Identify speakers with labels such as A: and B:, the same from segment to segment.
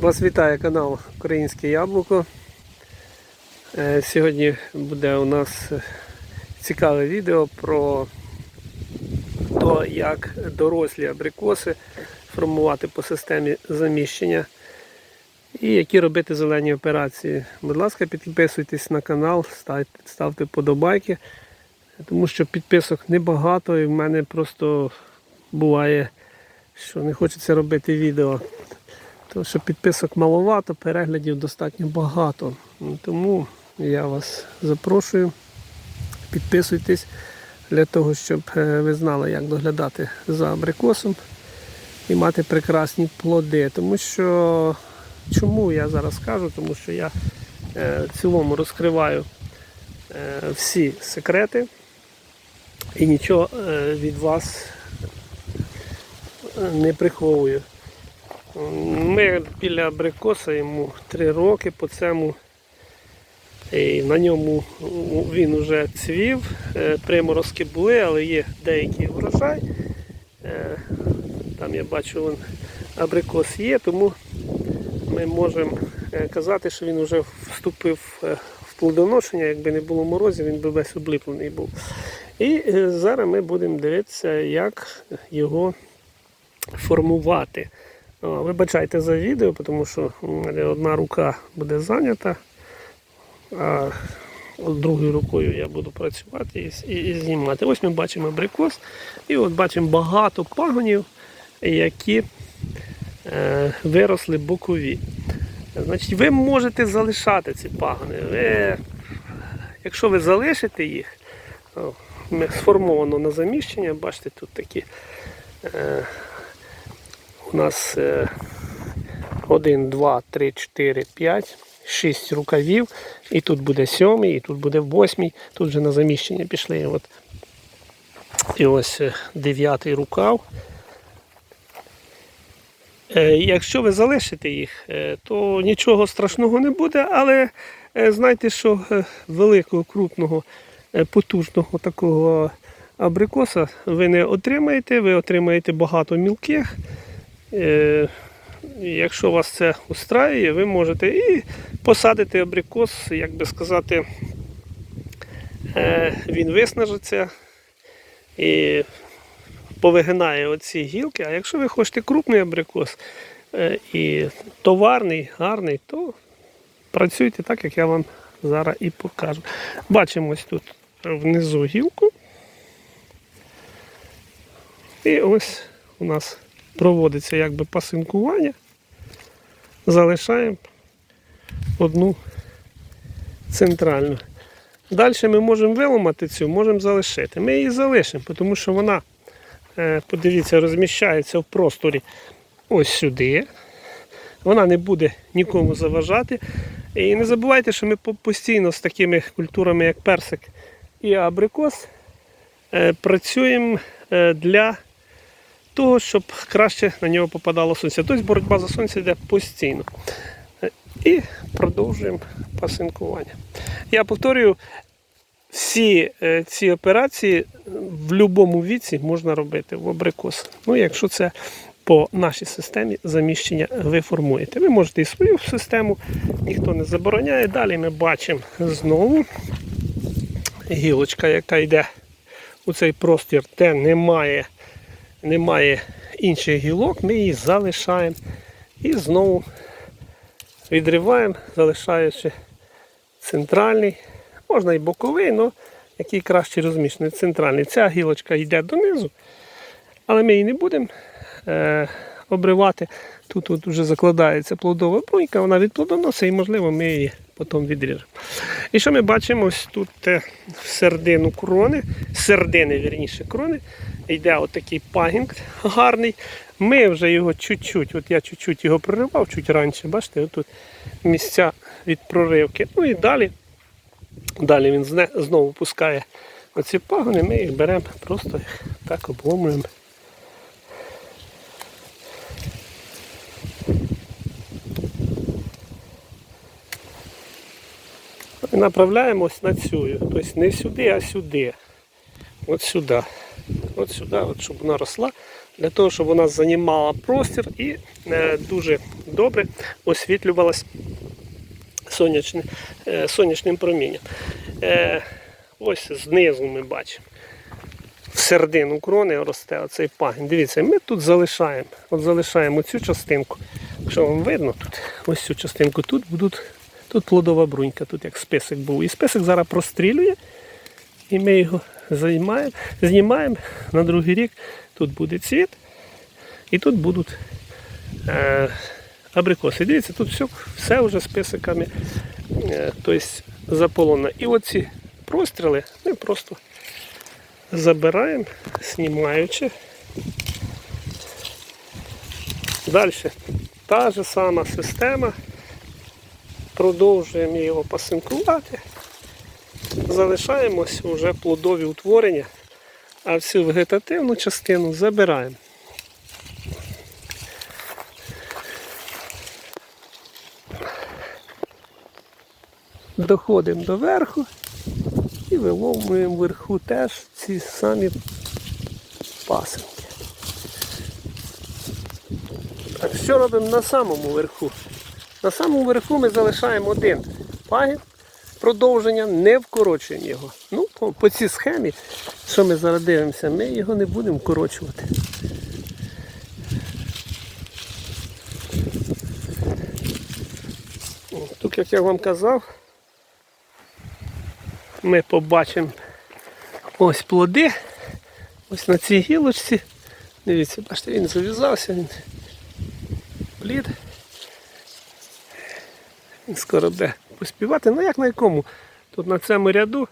A: Вас вітає канал Українське Яблуко. Е, Сьогодні буде у нас е, цікаве відео про те, як дорослі абрикоси формувати по системі заміщення і які робити зелені операції. Будь ласка, підписуйтесь на канал, ставте, подобайки, тому що підписок небагато і в мене просто буває, що не хочеться робити відео. Тому що підписок маловато, переглядів достатньо багато. Тому я вас запрошую, підписуйтесь для того, щоб е, ви знали, як доглядати за абрикосом і мати прекрасні плоди. Тому що чому я зараз кажу? Тому що я е, в цілому розкриваю е, всі секрети і нічого від вас не приховую. Ми біля абрикоса йому 3 роки по цьому. І на ньому він вже цвів, е, приморозки були, але є деякий врожай. Е, Там я бачу вон, абрикос є, тому ми можемо е, казати, що він вже вступив в плодоношення, якби не було морозів, він би весь обліплений був. І зараз ми будемо дивитися, як його формувати. Вибачайте за відео, тому що одна рука буде зайнята, а другою рукою я буду працювати і, і, і знімати. Ось ми бачимо абрикос, і от бачимо багато пагонів, які е, виросли бокові. Значить, ви можете залишати ці пагони. Ви, якщо ви залишите їх, сформовано на заміщення, бачите, тут такі. Е, у нас 1, 2, 3, 4, 5, 6 рукавів. І тут буде сьомий, і тут буде восьмий. Тут вже на заміщення пішли. От. І ось е, дев'ятий рукав. Е, Якщо ви залишите їх, е, то нічого страшного не буде, але знайте, що великого, крупного, потужного такого абрикоса ви не отримаєте, ви отримаєте багато мілких. Е, Якщо вас це устраює, ви можете і посадити абрикос, як би сказати, е, він виснажиться і повигинає оці гілки. А якщо ви хочете крупний абрикос е, і товарний, гарний, то працюйте так, як я вам зараз і покажу. Бачимо ось тут внизу гілку. І ось у нас проводиться якби пасинкування. Залишаємо одну центральну. Далі ми можемо виламати цю, можемо залишити. Ми її залишимо, тому що вона, е, подивіться, розміщається в просторі ось сюди. Вона не буде нікому заважати. І не забувайте, що ми постійно з такими культурами, як персик і абрикос, е, працюємо е, для того, щоб краще на нього попадало сонце. Тобто боротьба за сонце йде постійно. І продовжуємо пасинкування. Я повторюю, всі е, ці операції в будь-якому віці можна робити в абрикос. Ну, якщо це по нашій системі заміщення ви формуєте. Ви можете і свою систему, ніхто не забороняє. Далі ми бачимо знову гілочка, яка йде у цей простір, де немає немає інших гілок, ми її залишаємо і знову відриваємо, залишаючи центральний, можна і боковий, але який краще розміщений. Центральний. Ця гілочка йде донизу, але ми її не будемо е, обривати. Тут, тут вже закладається плодова брунька, вона від плодоноса і, можливо, ми її потім відріжемо. І що ми бачимо ось тут в середину крони, середини, вірніше, крони, йде отакий пагінг гарний. Ми вже його чуть-чуть, от я чуть-чуть його проривав чуть раніше, бачите, отут місця від проривки. Ну і далі, далі він знову пускає оці пагони, ми їх беремо, просто їх так обломуємо. Направляємось на цю. Тобто не сюди, а сюди. От сюди. От сюди, от щоб вона росла для того, щоб вона займала простір і е, дуже добре освітлювалась сонячним, е, сонячним промінням. Е, ось знизу ми бачимо. В середину крони росте оцей пагін. Дивіться, ми тут залишаємо. От залишаємо цю частинку. Якщо вам видно, тут ось цю частинку тут будуть. Тут плодова брунька, тут як список був. І список зараз прострілює. І ми його займаємо, знімаємо на другий рік. Тут буде цвіт. І тут будуть е, абрикоси. Дивіться, тут все, все вже списиками е, тобто заполонено. І оці простріли ми просто забираємо, знімаючи. Далі та ж сама система. Продовжуємо його пасинкувати. Залишаємось вже плодові утворення, а всю вегетативну частину забираємо. Доходимо до верху і виловлюємо вверху теж ці самі пасинки. Так, що робимо на самому верху? На самому верху ми залишаємо один пагін, продовження, не вкорочуємо його. Ну, по, цій схемі, що ми зараз дивимося, ми його не будемо вкорочувати. Тут, як я вам казав, ми побачимо ось плоди. Ось на цій гілочці. Дивіться, бачите, він зав'язався, він плід. Скоро буде поспівати. Ну як на якому? Тут на цьому ряду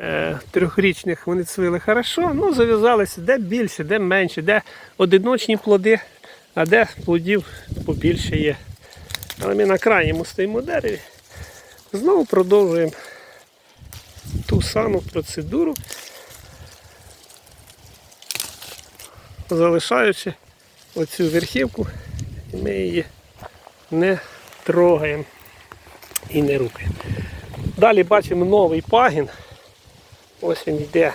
A: е, трьохрічних вони цвіли хорошо, ну зав'язалися де більше, де менше, де одиночні плоди, а де плодів побільше є. Але ми на крайньому стоїмо дереві. Знову продовжуємо ту саму процедуру, залишаючи оцю верхівку, ми її не трогаємо і не рухаємо. Далі бачимо новий пагін. Ось він йде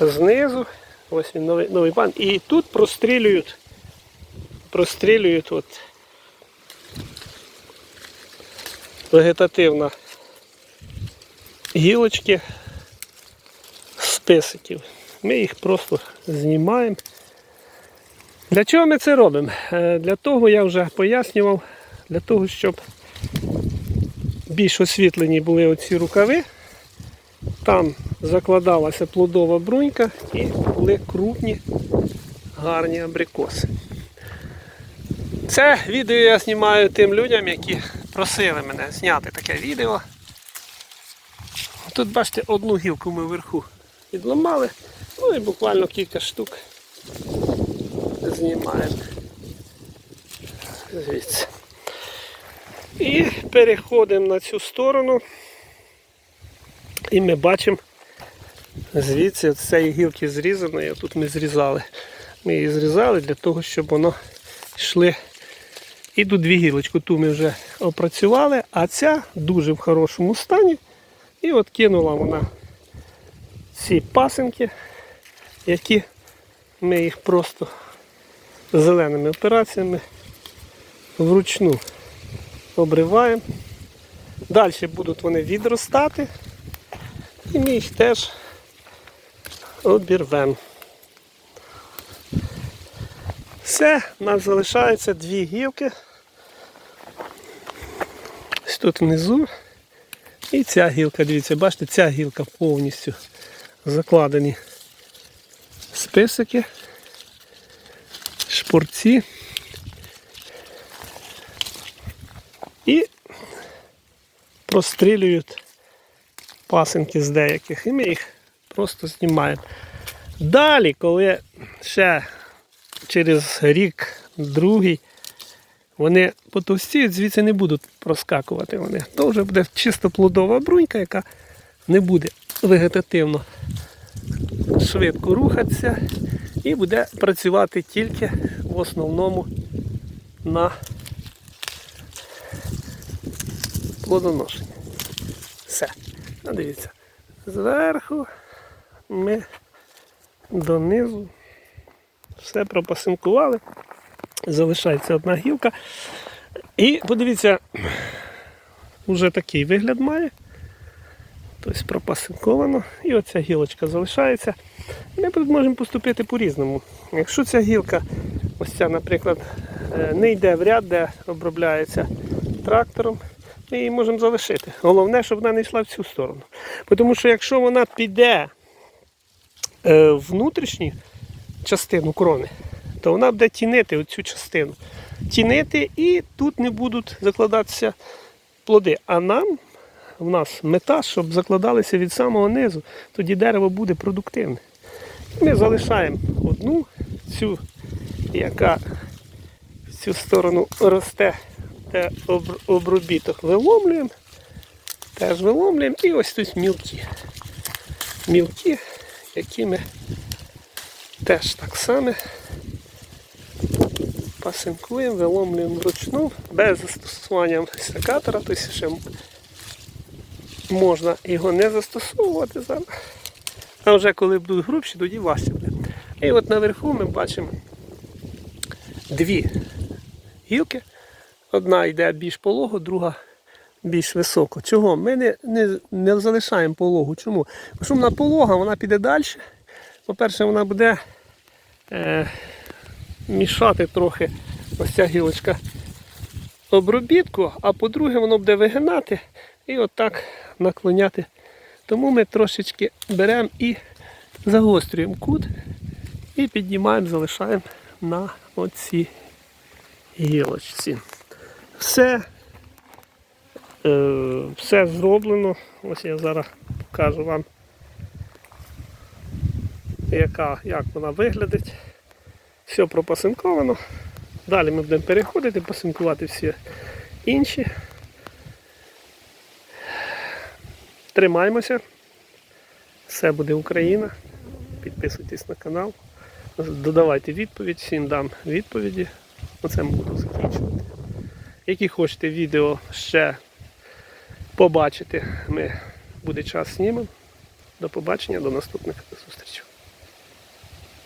A: знизу. Ось він новий, новий пагін. І тут прострілюють, прострілюють от вегетативна гілочки з писиків. Ми їх просто знімаємо. Для чого ми це робимо? Е, Для того я вже пояснював, для того, щоб більш освітлені були оці рукави. Там закладалася плодова брунька і були крупні гарні абрикоси. Це відео я знімаю тим людям, які просили мене зняти таке відео. Тут бачите, одну гілку ми вверху відламали, ну і буквально кілька штук знімаємо звідси. І переходимо на цю сторону. І ми бачимо звідси з цієї гілки зрізаної, тут ми зрізали. Ми її зрізали для того, щоб воно йшли. І тут дві гілочки, ту ми вже опрацювали, а ця дуже в хорошому стані. І от кинула вона ці пасинки, які ми їх просто зеленими операціями вручну обриваємо. Далі будуть вони відростати. І ми їх теж обірвемо. Все, у нас залишається дві гілки. Ось тут внизу. І ця гілка, дивіться, бачите, ця гілка повністю закладені списики, шпорці. І прострілюють пасинки з деяких, і ми їх просто знімаємо. Далі, коли ще через рік, другий, вони потовстіють, звідси не будуть проскакувати вони. То вже буде чисто плодова брунька, яка не буде вегетативно швидко рухатися і буде працювати тільки в основному на плодоношення. Все. Ну, дивіться. Зверху ми донизу все пропасинкували. Залишається одна гілка. І подивіться, вже такий вигляд має. Тобто пропасинковано. І оця гілочка залишається. Ми можемо поступити по-різному. Якщо ця гілка, ось ця, наприклад, е, не йде в ряд, де обробляється трактором, ми її можемо залишити. Головне, щоб вона не йшла в цю сторону. Тому що якщо вона піде е, в внутрішню частину крони, то вона буде тінити оцю частину. Тінити і тут не будуть закладатися плоди. А нам, в нас мета, щоб закладалися від самого низу, тоді дерево буде продуктивне. Ми залишаємо одну, цю, яка в цю сторону росте, об- обробіток виломлюємо, теж виломлюємо. І ось тут мілкі. Мілкі, які ми теж так само пасинкуємо, виломлюємо вручну, без застосування секатора, тобто ще можна його не застосовувати зараз. А вже коли будуть грубші, тоді важче буде. І от наверху ми бачимо дві гілки. Одна йде більш полого, друга більш високо. Чого? Ми не, не, не залишаємо пологу. Чому? Тому полога, вона піде далі. По-перше, вона буде е, мішати трохи ось ця гілочка обробітку, а по-друге, воно буде вигинати і отак наклоняти. Тому ми трошечки беремо і загострюємо кут і піднімаємо, залишаємо на оцій гілочці. Все, е, все зроблено. Ось я зараз покажу вам, яка, як вона виглядить. Все пропасинковано. Далі ми будемо переходити, пасинкувати всі інші. Тримаємося. Все буде Україна. Підписуйтесь на канал. Додавайте відповідь, всім дам відповіді. Оце ми буду закінчувати. Які хочете відео ще побачити, ми буде час знімемо. До побачення, до наступних зустрічей.